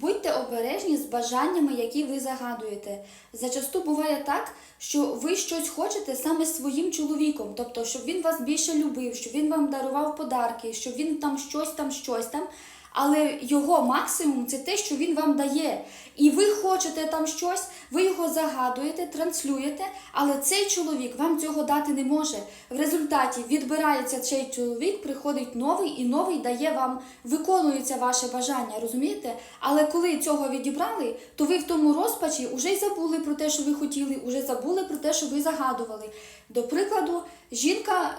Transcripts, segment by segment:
Будьте обережні з бажаннями, які ви загадуєте. Зачасту буває так, що ви щось хочете саме своїм чоловіком, тобто, щоб він вас більше любив, щоб він вам дарував подарки, щоб він там щось там, щось там. Але його максимум це те, що він вам дає. І ви хочете там щось, ви його загадуєте, транслюєте, але цей чоловік вам цього дати не може. В результаті відбирається цей чоловік, приходить новий, і новий дає вам, виконується ваше бажання, розумієте? Але коли цього відібрали, то ви в тому розпачі вже й забули про те, що ви хотіли, вже забули про те, що ви загадували. До прикладу, жінка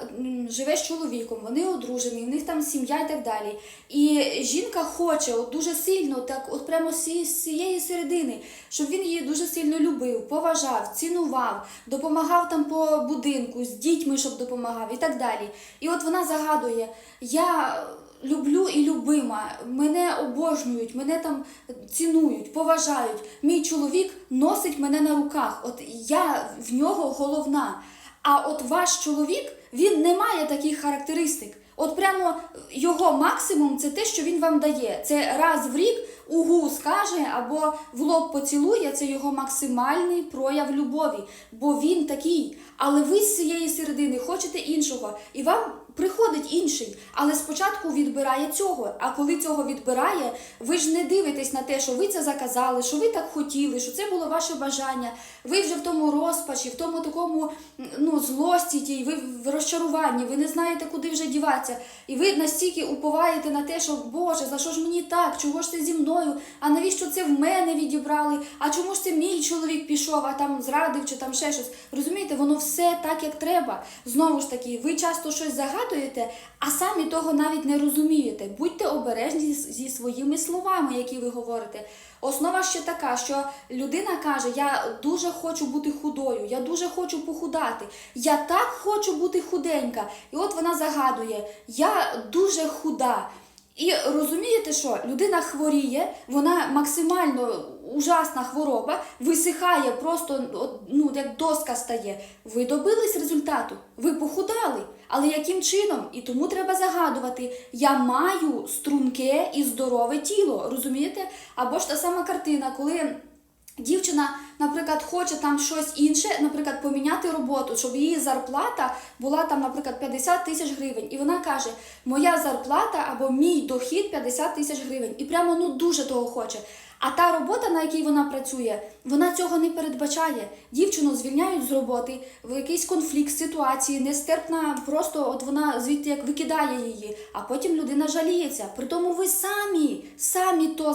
живе з чоловіком, вони одружені, в них там сім'я і так далі. І жінка хоче от дуже сильно, так от прямо з цієї середини, щоб він її дуже сильно любив, поважав, цінував, допомагав там по будинку, з дітьми, щоб допомагав і так далі. І от вона загадує: я люблю і любима, мене обожнюють, мене там цінують, поважають. Мій чоловік носить мене на руках. От я в нього головна. А от ваш чоловік він не має таких характеристик. От прямо його максимум це те, що він вам дає. Це раз в рік угу скаже або в лоб поцілує. Це його максимальний прояв любові, бо він такий. Але ви з цієї середини хочете іншого, і вам приходить інший, але спочатку відбирає цього. А коли цього відбирає, ви ж не дивитесь на те, що ви це заказали, що ви так хотіли, що це було ваше бажання. Ви вже в тому розпачі, в тому такому ну, злості, тій, ви в розчаруванні, ви не знаєте, куди вже діватися. І ви настільки уповаєте на те, що Боже, за що ж мені так? Чого ж це зі мною? А навіщо це в мене відібрали? А чому ж це мій чоловік пішов, а там зрадив чи там ще щось? Розумієте, воно все так, як треба. Знову ж таки, ви часто щось загадуєте, а самі того навіть не розумієте. Будьте обережні зі своїми словами, які ви говорите. Основа ще така, що людина каже: Я дуже хочу бути худою, я дуже хочу похудати, я так хочу бути худенька. І от вона загадує: Я дуже худа. І розумієте, що людина хворіє, вона максимально ужасна хвороба, висихає, просто ну, як доска стає. Ви добились результату, ви похудали. Але яким чином? І тому треба загадувати: я маю струнке і здорове тіло, розумієте? Або ж та сама картина, коли. Дівчина, наприклад, хоче там щось інше, наприклад, поміняти роботу, щоб її зарплата була там, наприклад, 50 тисяч гривень. І вона каже: Моя зарплата або мій дохід 50 тисяч гривень. І прямо ну дуже того хоче. А та робота, на якій вона працює, вона цього не передбачає. Дівчину звільняють з роботи, в якийсь конфлікт ситуації, нестерпна, просто от вона звідти як викидає її, а потім людина жаліється. При тому ви самі, самі то